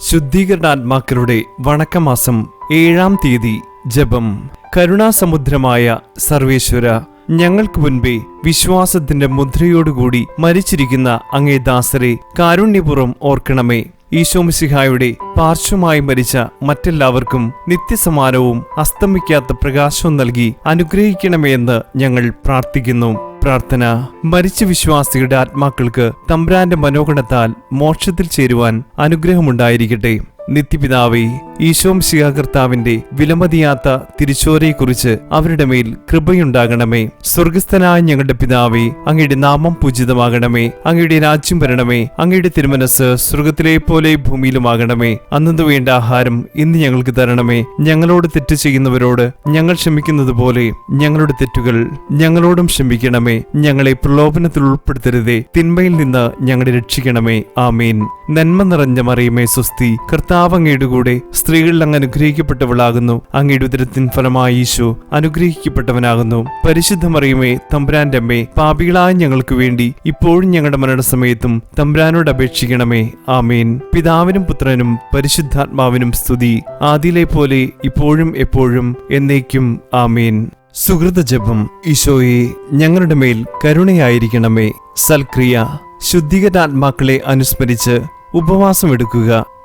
ശുദ്ധീകരണാത്മാക്കളുടെ വണക്കമാസം ഏഴാം തീയതി ജപം. കരുണാസമുദ്രമായ സർവേശ്വര ഞങ്ങൾക്ക് മുൻപേ വിശ്വാസത്തിന്റെ മുദ്രയോടുകൂടി മരിച്ചിരിക്കുന്ന അങ്ങേ ദാസരെ കാരുണ്യപൂർവം ഓർക്കണമേ. ഈശോമിസിഹായുടെ പാർശ്വമായി മരിച്ച മറ്റെല്ലാവർക്കും നിത്യസമാനവും അസ്തമിക്കാത്ത പ്രകാശവും നൽകി അനുഗ്രഹിക്കണമേ എന്ന് ഞങ്ങൾ പ്രാർത്ഥിക്കുന്നു. പ്രാർത്ഥന. മരിച്ച വിശ്വാസികളുടെ ആത്മാക്കൾക്ക് തമ്പ്രാന്റെ മനോഗണത്താൽ മോക്ഷത്തിൽ ചേരുവാൻ അനുഗ്രഹമുണ്ടായിരിക്കട്ടെ. നിത്യപിതാവേ ഈശോം കർത്താവിന്റെ വിലമതിയാത്ത തിരിച്ചോരയെക്കുറിച്ച് അവരുടെ മേൽ കൃപയുണ്ടാകണമേ. സ്വർഗസ്ഥനായ ഞങ്ങളുടെ പിതാവേ അങ്ങയുടെ നാമം പൂജിതമാകണമേ. അങ്ങയുടെ രാജ്യം വരണമേ. അങ്ങയുടെ തിരുമനസ് സ്വർഗത്തിലെ പോലെ ഭൂമിയിലുമാകണമേ. അന്നു വേണ്ട ആഹാരം ഇന്ന് ഞങ്ങൾക്ക് തരണമേ. ഞങ്ങളോട് തെറ്റ് ചെയ്യുന്നവരോട് ഞങ്ങൾ ക്ഷമിക്കുന്നത് പോലെ ഞങ്ങളുടെ തെറ്റുകൾ ഞങ്ങളോടും ക്ഷമിക്കണമേ. ഞങ്ങളെ പ്രലോഭനത്തിൽ ഉൾപ്പെടുത്തരുതേ. തിന്മയിൽ നിന്ന് ഞങ്ങളെ രക്ഷിക്കണമേ. ആമീൻ. നന്മ നിറഞ്ഞ മറിയമേ സ്വസ്തി. കർത്താവ് അങ്ങയുടെ കൂടെ സ്ത്രീകളിൽ അങ്ങ് അനുഗ്രഹിക്കപ്പെട്ടവളാകുന്നു. അങ്ങയുടെ ഉദരത്തിൻ ഫലമായി ഈശോ അനുഗ്രഹിക്കപ്പെട്ടവനാകുന്നു. പരിശുദ്ധമറിയുമേ തമ്പുരാന്റെ അമ്മേ പാപികളായ ഞങ്ങൾക്ക് വേണ്ടി ഇപ്പോഴും ഞങ്ങളുടെ മരണസമയത്തും തമ്പുരാനോട് അപേക്ഷിക്കണമേ. ആമീൻ. പിതാവിനും പുത്രനും പരിശുദ്ധാത്മാവിനും സ്തുതി. ആദിലെ പോലെ ഇപ്പോഴും എപ്പോഴും എന്നേക്കും ആമീൻ. സുഹൃത ജപം ഈശോയെ ഞങ്ങളുടെ മേൽ കരുണയായിരിക്കണമേ. സൽക്രിയ. ശുദ്ധീകരാത്മാക്കളെ അനുസ്മരിച്ച് ഉപവാസം എടുക്കുക